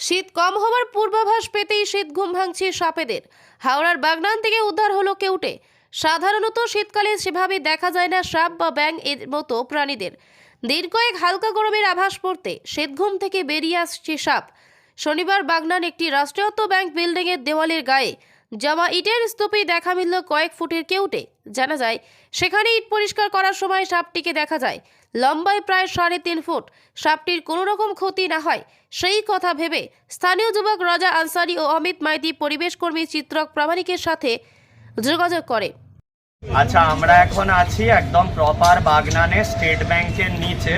শীত কম হওয়ার পূর্বাভাস পেতেই শীত ঘুম ভাঙছে সাপেদের। হাওড়ার বাগনান থেকে উদ্ধার হলো কেউটে। সাধারণত শীতকালে সেভাবে দেখা যায় না সাপ বা ব্যাং এর মতো প্রাণীদের। দিন কয়েক হালকা গরমের আভাস পড়তে শীতঘুম থেকে বেরিয়ে আসছে সাপ। শনিবার বাগনান একটি রাষ্ট্রায়ত্ত ব্যাংক বিল্ডিংয়ের দেওয়ালের গায়ে জমা ইটের স্তূপে দেখা মিলল কয়েক ফুটের কেউটে। জানা যায় সেখানে ইট পরিষ্কার করার সময় সাপটিকে দেখা যায়। লম্বায় প্রায় সাড়ে তিন ফুট। সাপটির কোনো রকম ক্ষতি না হয়। সেই কথা ভেবে স্থানীয় যুবক রাজা আনসারি ও অমিত মাইতি পরিবেশ কর্মী চিত্রক প্রামাণিকের সাথে যোগাযোগ করে। আচ্ছা আমরা এখন আছি একদম প্রপার বাগনানে স্টেট ব্যাংকের নিচে।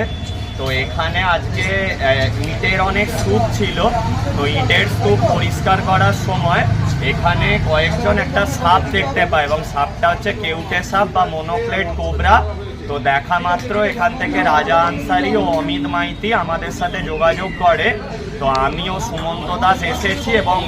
তো এখানে আজকে ইটের অনেক স্তূপ ছিল। তো ইটের স্তূপ পরিষ্কার করার সময় এখানে কয়েকজন একটা সাপ দেখতে পায় এবং সাপটা হচ্ছে কেউটে সাপ বা মনোপ্লেট কোবরা তো দেখা মাত্র, এখান থেকে রাজা আনসারি ও অমিত মাইতি আমাদের সাথে যোগাযোগ করে। তো আমি ও সুমন্ত দাস এসেছি এবং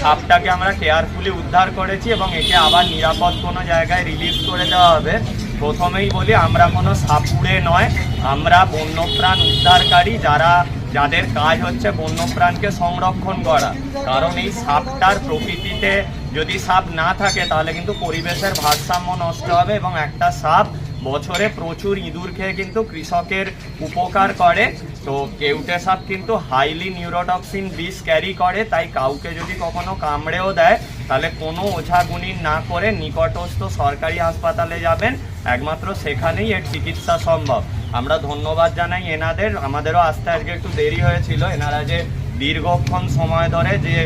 সাপটাকে আমরা কেয়ারফুলি উদ্ধার করেছি এবং একে আবার নিরাপদ কোনো জায়গায় রিলিজ করে দেওয়া হবে। প্রথমেই বলি, আমরা কোনো সাপুড়ে নয়, আমরা বন্যপ্রাণ উদ্ধারকারী যারা, যাদের কাজ হচ্ছে বন্যপ্রাণকে সংরক্ষণ করা। কারণ এই সাপটার প্রকৃতিতে যদি সাপ না থাকে, তাহলে কিন্তু পরিবেশের ভারসাম্য নষ্ট হবে এবং একটা সাপ বছরে প্রচুর ইঁদুর খেয়ে কিন্তু কৃষকের উপকার করে। তো কেউটে সাপ কিন্তু হাইলি নিউরোটক্সিন বিষ ক্যারি করে, তাই কাউকে যদি কখনো কামড়েও দেয়, তাহলে কোনো ওঝাগুনির না করে নিকটস্থ সরকারি হাসপাতালে যাবেন। একমাত্র সেখানেই এর চিকিৎসা সম্ভব। আমরা ধন্যবাদ জানাই এনাদের। আমাদেরও আসতে আজকে একটু দেরি হয়েছিল। এনারা যে দীর্ঘক্ষণ সময় ধরে যে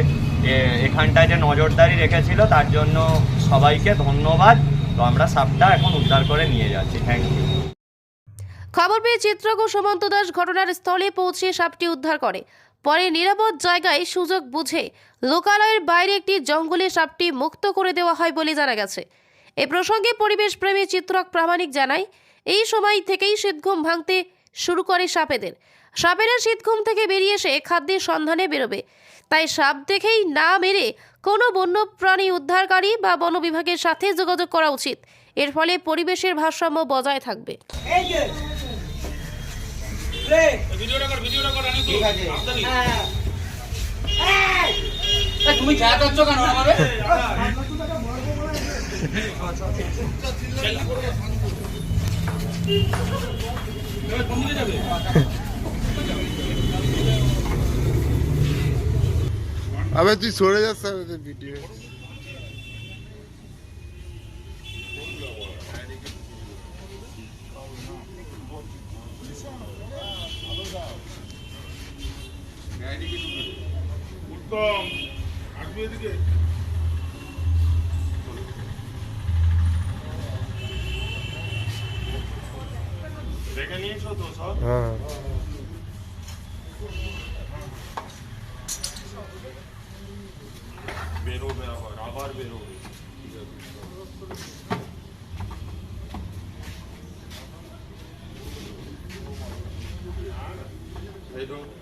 এখানটায় যে নজরদারি রেখেছিল, তার জন্য সবাইকে ধন্যবাদ। তো আমরা সাপটা এখন উদ্ধার করে নিয়ে যাচ্ছি। থ্যাংক ইউ খবর পেয়ে চিত্রক ও সুমন্ত দাস ঘটনার স্থলে পৌঁছে সাপটি উদ্ধার করে। পরে নিরাপদ জায়গায় সুযোগ বুঝে লোকালয়ের বাইরে একটি জঙ্গলে সাপটি মুক্ত করে দেওয়া হয় বলে জানা গেছে। এ প্রসঙ্গে পরিবেশ প্রেমী চিত্রক প্রামাণিক জানায়, এই সময় থেকেই শীতঘুম ভাঙতে শুরু করে সাপেদের। সাপেরা শীতঘুম থেকে বেরিয়ে এসে খাদ্যের সন্ধানে বেরোবে। তাই সাপ দেখেই না মেরে কোনো বন্যপ্রাণী উদ্ধারকারী বা বন বিভাগের সাথে যোগাযোগ করা উচিত। এর ফলে পরিবেশের ভারসাম্য বজায় থাকবে। এই যে। প্লে ভিডিওটা কর ভিডিওটা কর আমি ঠিক আছে আফজালি হ্যাঁ এই এ, তুমি যা করছ কেন আমারে এবার কোন দিকে যাবে আবে তুই সরে যাস ভিডিও উত্তম আসবে এদিকে। দেখে নিয়েছো তো সব? হ্যাঁ। বেরোবে আবার you.